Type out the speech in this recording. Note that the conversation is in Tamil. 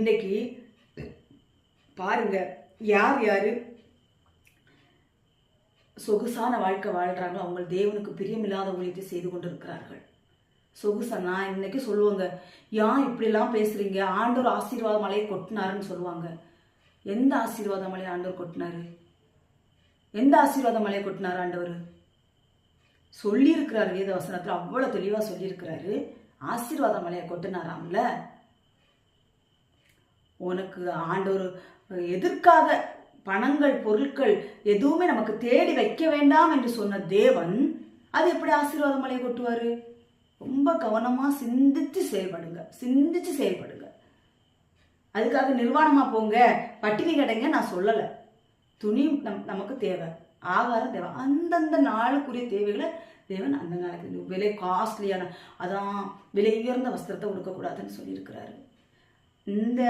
இன்னைக்கு பாருங்க யார் யார் சொகுசான வாழ்க்கை வாழ்கிறாங்களோ அவங்க தேவனுக்கு பிரியமில்லாத ஊழியத்தை செய்து கொண்டிருக்கிறார்கள். சொகுசா நான் இன்னைக்கு சொல்லுவாங்க ஏன் இப்படிலாம் பேசுறீங்க? ஆண்டோர் ஆசீர்வாத மலையை கொட்டினாருன்னு சொல்லுவாங்க. எந்த ஆசீர்வாத மலையை ஆண்டவர் கொட்டினாரு? எந்த ஆசீர்வாத மலையை கொட்டினார் ஆண்டவர்? சொல்லியிருக்கிறார் வேத வசனத்தில் அவ்வளோ தெளிவாக சொல்லியிருக்கிறாரு. ஆசீர்வாத மலையை கொட்டினாராம்ல? உனக்கு ஆண்டவர் எதற்காக பணங்கள் பொருட்கள் எதுவுமே நமக்கு தேடி வைக்க வேண்டாம் என்று சொன்ன தேவன் அது எப்படி ஆசீர்வாதம் மலையை கொட்டுவார்? ரொம்ப கவனமாக சிந்தித்து செயல்படுங்க. சிந்திச்சு செயல்படுங்க. அதுக்காக நிர்வாணமாக போங்க. பட்டினி கடைங்க நான் சொல்லலை. துணி நம் நமக்கு தேவை. ஆகாரம் தேவை. அந்தந்த நாளுக்குரிய தேவைகளை தேவன் அந்த நாளுக்கு விலை காஸ்ட்லியான அதான் விலை உயர்ந்த வஸ்திரத்தை உடுக்கக்கூடாதுன்னு சொல்லியிருக்கிறாரு. இந்த